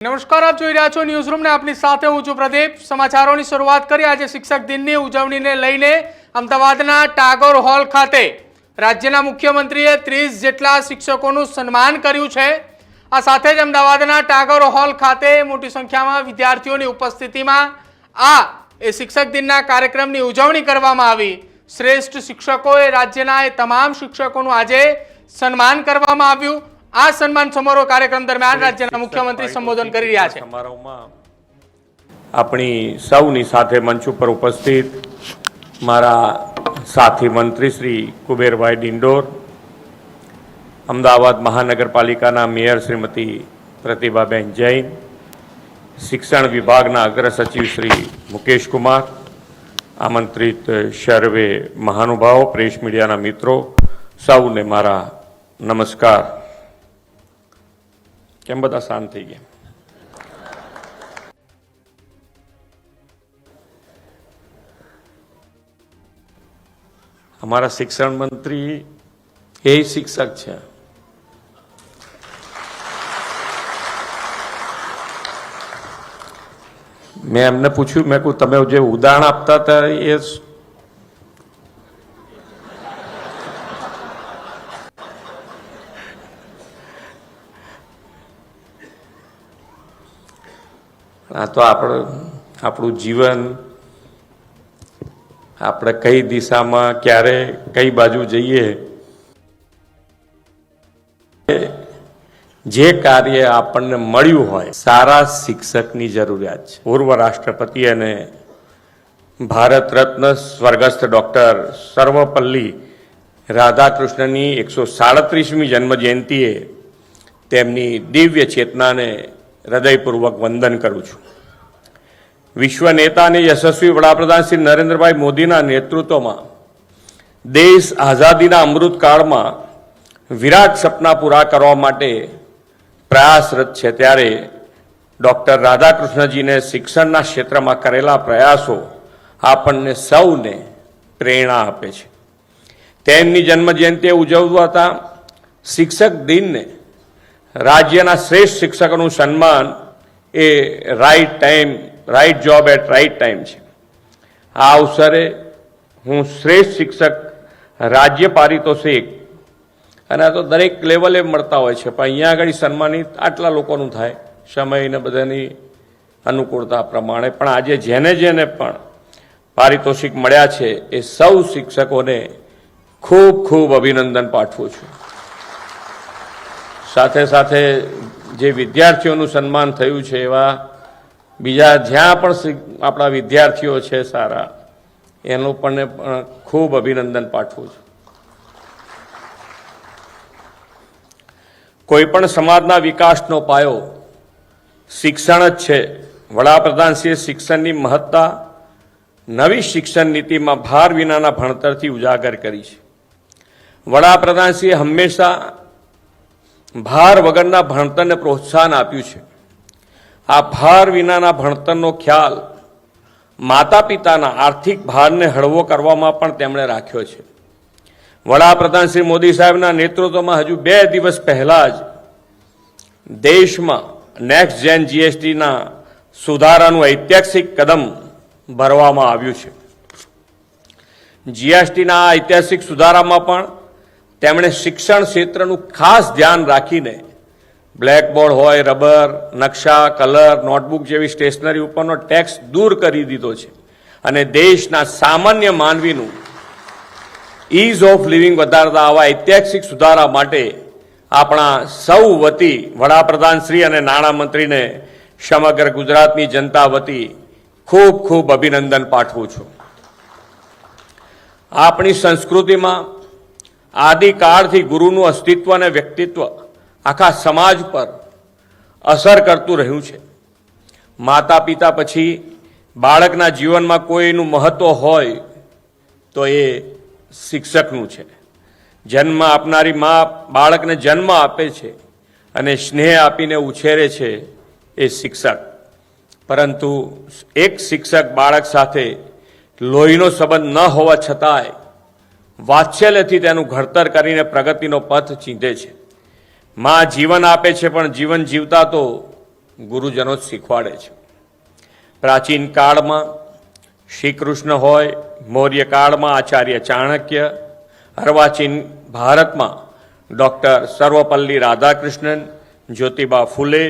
નમસ્કાર, આપ જોઈ રહ્યા છો ન્યૂઝરૂમ ને આપની સાથે હું છું પ્રદીપ. સમાચારોની શરૂઆત કરી આજે શિક્ષક દિનની ઉજવણીને લઈને અમદાવાદના ટાગોર હોલ ખાતે રાજ્યના મુખ્યમંત્રીએ ત્રીસ જેટલા શિક્ષકોનું સન્માન કર્યું છે. આ સાથે જ અમદાવાદના ટાગોર હોલ ખાતે મોટી સંખ્યામાં વિદ્યાર્થીઓની ઉપસ્થિતિમાં આ એ શિક્ષક દિનના કાર્યક્રમની ઉજવણી કરવામાં આવી. શ્રેષ્ઠ શિક્ષકોએ રાજ્યના એ તમામ શિક્ષકોનું આજે સન્માન કરવામાં આવ્યું. આ સન્માન સમારોહ કાર્યક્રમ દરમિયાન રાજ્યના મુખ્યમંત્રી સંબોધન કરી રહ્યા છે. સમારોહમાં આપણી સૌની સાથે મંચ ઉપર ઉપસ્થિત મારા સાથી મંત્રી શ્રી કુબેરભાઈ ડિંડોર અમદાવાદ મહાનગરપાલિકાના મેયર શ્રીમતી પ્રતિભાબેન જૈન શિક્ષણ વિભાગના અગ્ર સચિવ શ્રી મુકેશ કુમાર આમંત્રિત સર્વે મહાનુભાવો પ્રેસ મીડિયાના મિત્રો સૌને મારા નમસ્કાર. કેમ બધા શાંત થઈ ગયા? અમારા શિક્ષણ મંત્રી એ શિક્ષક છે. મેં એમને પૂછ્યું, મેં કહું તમે જે ઉદાહરણ આપતા હતા એ આ તો આપણે, આપણું જીવન, આપણે કઈ દિશામાં, ક્યારે, કઈ બાજુ જઈએ, જે કાર્ય આપણને મળ્યું હોય, સારા શિક્ષકની જરૂરિયાત છે. પૂર્વ રાષ્ટ્રપતિ અને ભારત રત્ન સ્વર્ગસ્થ ડૉક્ટર સર્વપલ્લી રાધાકૃષ્ણની એકસો સાડત્રીસમી જન્મ જયંતિએ તેમની દિવ્ય ચેતનાને હૃદયપૂર્વક વંદન કરું છું. વિશ્વ નેતા અને યશસ્વી વડાપ્રધાન શ્રી નરેન્દ્રભાઈ મોદીના નેતૃત્વમાં દેશ આઝાદીના અમૃતકાળમાં વિરાટ સપના પૂરા કરવા માટે પ્રયાસરત છે. ત્યારે ડૉક્ટર રાધાકૃષ્ણજીને શિક્ષણના ક્ષેત્રમાં કરેલા પ્રયાસો આપણને સૌને પ્રેરણા આપે છે. તેમની જન્મજયંતિએ ઉજવતા શિક્ષક દિનને રાજ્યના શ્રેષ્ઠ શિક્ષકોનું સન્માન એ right time right job at right time છે. આ અવસરે હું શ્રેષ્ઠ શિક્ષક રાજ્ય પારિતોષિક અને આ તો દરેક લેવલે મળતા હોય છે, પણ અહીંયા આગળ સન્માનિત આટલા લોકોનું થાય, સમય ને બધાની અનુકૂળતા પ્રમાણે. પણ આજે જેને જેને પણ પારિતોષિક મળ્યા છે, એ સૌ શિક્ષકોને ખૂબ ખૂબ અભિનંદન પાઠવું છું. સાથે સાથે જે વિદ્યાર્થીઓનું સન્માન થયું છે એવા બીજા જ્યાં પણ આપણા વિદ્યાર્થીઓ છે સારા, એનું પણ ખૂબ અભિનંદન પાઠવું છું. કોઈ પણ સમાજના વિકાસનો પાયો શિક્ષણ જ છે. વડાપ્રધાનશ્રીએ શિક્ષણની મહત્તા, નવી શિક્ષણ નીતિમાં ભાર વિનાના ભણતરથી ઉજાગર કરી છે. વડાપ્રધાનશ્રીએ હંમેશા ભાર વગરના ભણતરને પ્રોત્સાહન આપ્યું છે. આ ભાર વિનાના ભણતરનો ખ્યાલ માતા પિતાના આર્થિક ભારને હળવો કરવામાં પણ તેમણે રાખ્યો છે. વડાપ્રધાન શ્રી મોદી સાહેબના નેતૃત્વમાં હજુ બે દિવસ પહેલાં જ દેશમાં નેક્સ્ટ જેન જીએસટીના સુધારાનું ઐતિહાસિક કદમ ભરવામાં આવ્યું છે. જીએસટીના ઐતિહાસિક સુધારામાં પણ તેમણે શિક્ષણ ક્ષેત્રનું ખાસ ધ્યાન રાખીને બ્લેકબોર્ડ હોય, રબર, નકશા, કલર, નોટબુક જેવી સ્ટેશનરી ઉપરનો ટેક્સ દૂર કરી દીધો છે. અને દેશના સામાન્ય માનવીનું ઇઝ ઓફ લિવિંગ વધારતા આવા ઐતિહાસિક સુધારા માટે આપણા સૌ વતી વડાપ્રધાનશ્રી અને નાણામંત્રીને સમગ્ર ગુજરાતની જનતા વતી ખૂબ ખૂબ અભિનંદન પાઠવું છું. આપણી સંસ્કૃતિમાં આદિકાળથી ગુરુનું અસ્તિત્વ અને વ્યક્તિત્વ આખા સમાજ પર અસર કરતું રહ્યું છે. માતા પિતા પછી બાળકના જીવનમાં કોઈનું મહત્વ હોય તો એ શિક્ષકનું છે. જન્મ આપનારી મા બાળકને જન્મ આપે છે અને સ્નેહ આપીને ઉછેરે છે એ શિક્ષક. પરંતુ એક શિક્ષક બાળક સાથે લોહીનો સંબંધ ન હોવા છતાંય વાત્સલ્યથી તેનું ઘડતર કરીને પ્રગતિનો પથ ચીંધે છે. માં જીવન આપે છે, પણ જીવન જીવતા તો ગુરુજનો જ શીખવાડે છે. પ્રાચીન કાળમાં શ્રી કૃષ્ણ હોય, મૌર્ય કાળમાં આચાર્ય ચાણક્ય, અર્વાચીન ભારતમાં ડૉક્ટર સર્વપલ્લી રાધાકૃષ્ણન, જ્યોતિબા ફૂલે,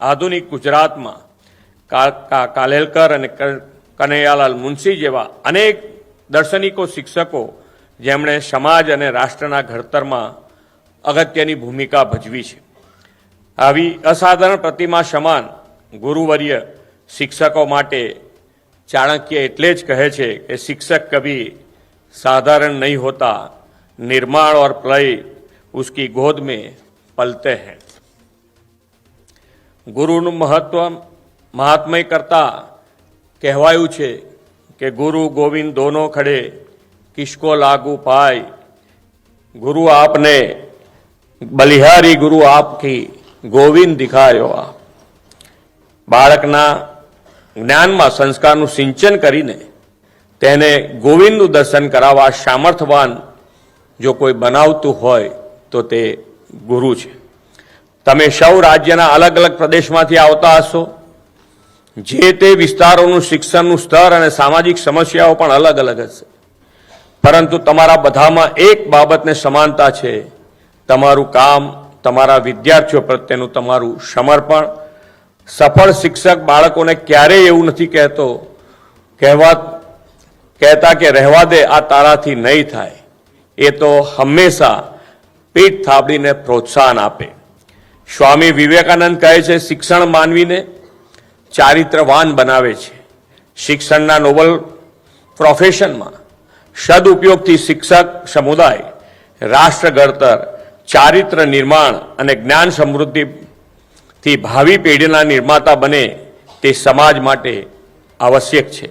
આધુનિક ગુજરાતમાં કાલેલકર અને કનૈયાલાલ મુનશી જેવા અનેક દર્શનિકો, શિક્ષકો જેમણે સમાજ અને રાષ્ટ્રના ઘડતરમાં અગત્યની ભૂમિકા ભજવી છે આવી અસાધારણ પ્રતિમા સમાન ગુરુવર્ય શિક્ષકો માટે ચાણક્ય એટલે જ કહે છે કે શિક્ષક કભી साधारण नहीं होता निर्माण और प्रलय उसकी गोद में पलते हैं ગુરુનું મહત્વ મહાત્મય કરતા કહેવાયું છે કે ગુરુ ગોવિંદ દોનો ખડે કિસકો લાગુ પાય? ગુરુ આપને, બલિહારી ગુરુ આપકી ગોવિંદ દિખાયો આપ. બાળકના જ્ઞાનમાં સંસ્કારનું સિંચન કરીને તેને ગોવિંદનું દર્શન કરાવવા સામર્થવાન જો કોઈ બનાવતું હોય તો તે ગુરુ છે. તમે સૌ રાજ્યના અલગ અલગ પ્રદેશમાંથી આવતા હશો. જે તે વિસ્તારોનું શિક્ષણનું સ્તર અને સામાજિક સમસ્યાઓ પણ અલગ અલગ હશે. પરંતુ તમારા બધામાં એક બાબતને સમાનતા છે. તમારું કામ, તમારા વિદ્યાર્થીઓ પ્રત્યેનું તમારું સમર્પણ. સફળ શિક્ષક બાળકોને ક્યારેય એવું નથી કહેતો, કહેવા, કહેતા કે રહેવા દે, આ તારાથી નહીં થાય. એ તો હંમેશા પીઠ થાબડીને પ્રોત્સાહન આપે. સ્વામી વિવેકાનંદ કહે છે, શિક્ષણ માનવીને ચારિત્રવાન બનાવે છે. શિક્ષણના નોબલ પ્રોફેશનમાં સદુપયોગથી શિક્ષક સમુદાય રાષ્ટ્ર ઘડતર ચારિત્ર નિર્માણ અને જ્ઞાન સમૃદ્ધિથી ભાવિ પેઢીના નિર્માતા બને તે સમાજ માટે આવશ્યક છે.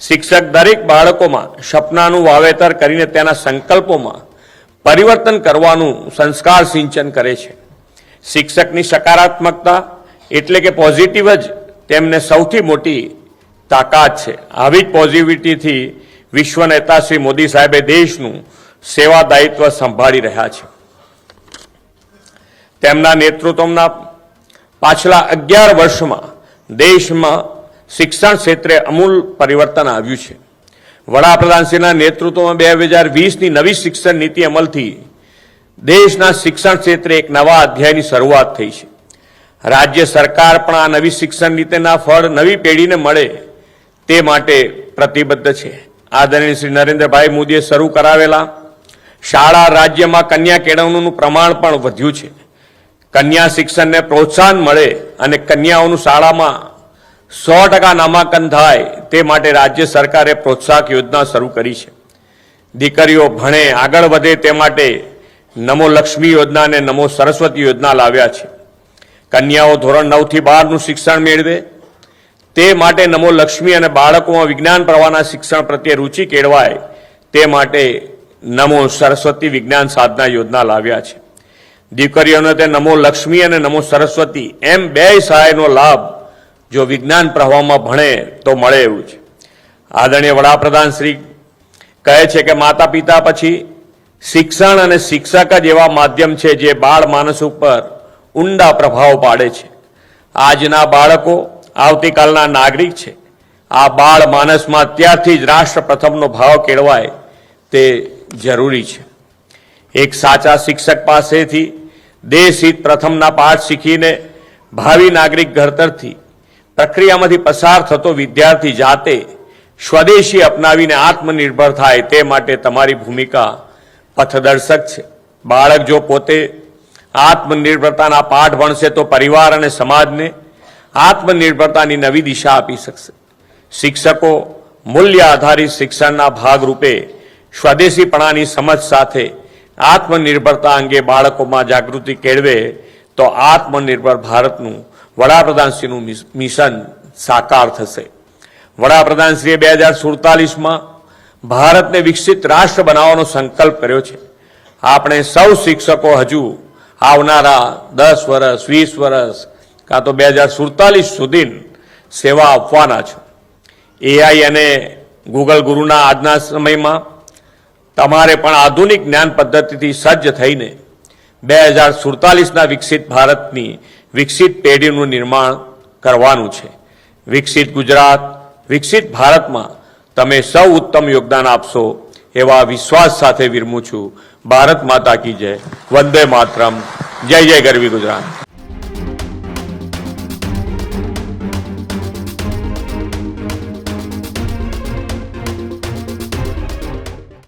શિક્ષક દરેક બાળકોમાં સપનાનું વાવેતર કરીને તેના સંકલ્પોમાં પરિવર્તન કરવાનું સંસ્કાર સિંચન કરે છે. શિક્ષકની સકારાત્મકતા એટલે કે પોઝિટિવ જ તેમને સૌથી મોટી તાકાત છે. આવી જ પોઝિટિવિટીથી વિશ્વ નેતા શ્રી મોદી સાહેબે દેશનું સેવા દાયિત્વ સંભાળી રહ્યા છે. તેમના નેતૃત્વના પાછલા અગિયાર વર્ષમાં દેશમાં શિક્ષણ ક્ષેત્રે અમૂલ પરિવર્તન આવ્યું છે. વડાપ્રધાનશ્રીના નેતૃત્વમાં બે હજાર વીસની નવી શિક્ષણ નીતિ અમલથી દેશના શિક્ષણ ક્ષેત્રે એક નવા અધ્યાયની શરૂઆત થઈ છે. રાજ્ય સરકાર પણ આ નવી શિક્ષણ નીતિના ફળ નવી પેઢીને મળે તે માટે પ્રતિબદ્ધ છે. આદરણીય શ્રી નરેન્દ્રભાઈ મોદીએ શરૂ કરાવેલા શાળા રાજ્યમાં કન્યા કેળવણીનું પ્રમાણ પણ વધ્યું છે. કન્યા શિક્ષણને પ્રોત્સાહન મળે અને કન્યાઓનું શાળામાં સો ટકા નામાંકન થાય તે માટે રાજ્ય સરકારે પ્રોત્સાહક યોજના શરૂ કરી છે. દીકરીઓ ભણે, આગળ વધે તે માટે નમો લક્ષ્મી યોજના અને નમો સરસ્વતી યોજના લાવ્યા છે. કન્યાઓ ધોરણ નવથી બારનું શિક્ષણ મેળવે તે માટે નમો લક્ષ્મી અને બાળકોમાં વિજ્ઞાન પ્રવાહના શિક્ષણ પ્રત્યે રુચિ કેળવાય તે માટે નમો સરસ્વતી વિજ્ઞાન સાધના યોજના લાવ્યા છે. દીકરીઓને તે નમો લક્ષ્મી અને નમો સરસ્વતી એમ બે સહાયનો લાભ જો વિજ્ઞાન પ્રવાહમાં ભણે તો મળે એવું છે. આદરણીય વડાપ્રધાન શ્રી કહે છે કે માતા પિતા પછી શિક્ષણ અને શિક્ષક જ એવા માધ્યમ છે જે બાળ માનસ ઉપર ઊંડા પ્રભાવ પાડે છે. આજના બાળકો આવતીકાલના નાગરિક છે. આ બાળ માનસમાં ત્યારથી જ રાષ્ટ્ર પ્રથમનો ભાવ કેળવાય તે જરૂરી છે. એક સાચા શિક્ષક પાસેથી દેશ હિત પ્રથમના પાઠ શીખીને ભાવિ નાગરિક ઘડતરથી પ્રક્રિયામાંથી પસાર થતો વિદ્યાર્થી જાતે સ્વદેશી અપનાવીને આત્મનિર્ભર થાય તે માટે તમારી ભૂમિકા પથદર્શક છે. બાળક જો પોતે આત્મનિર્ભરતાના પાઠ ભણશે તો પરિવાર અને સમાજને આત્મનિર્ભરતાની નવી દિશા આપી શકશે. શિક્ષકો મૂલ્ય આધારિત શિક્ષણના ભાગરૂપે સ્વદેશીપણાની સમજ સાથે આત્મનિર્ભરતા અંગે બાળકોમાં જાગૃતિ કેળવે તો આત્મનિર્ભર ભારતનું વડાપ્રધાનશ્રીનું મિશ- મિશન સાકાર થશે. વડાપ્રધાનશ્રીએ બે હજાર સુડતાલીસમાં ભારતને વિકસિત રાષ્ટ્ર બનાવવાનો સંકલ્પ કર્યો છે. આપણે સૌ શિક્ષકો હજુ આવનારા દસ વર્ષ વીસ વર્ષ કાં તો બે હજાર સુડતાલીસ સુધી સેવા આપવાના છે. એઆઈ અને ગૂગલ ગુરુના આજના સમયમાં તમારે પણ આધુનિક જ્ઞાન પદ્ધતિથી સજ્જ થઈને બે હજાર સુડતાલીસના વિકસિત ભારતની વિકસિત પેઢીનું નિર્માણ કરવાનું છે. વિકસિત ગુજરાત, વિકસિત ભારતમાં તમે સૌ ઉત્તમ યોગદાન આપશો એવા વિશ્વાસ સાથે વિરમું છું. ભારત માતા કી જય. વંદે માતરમ. જય જય ગરવી ગુજરાત.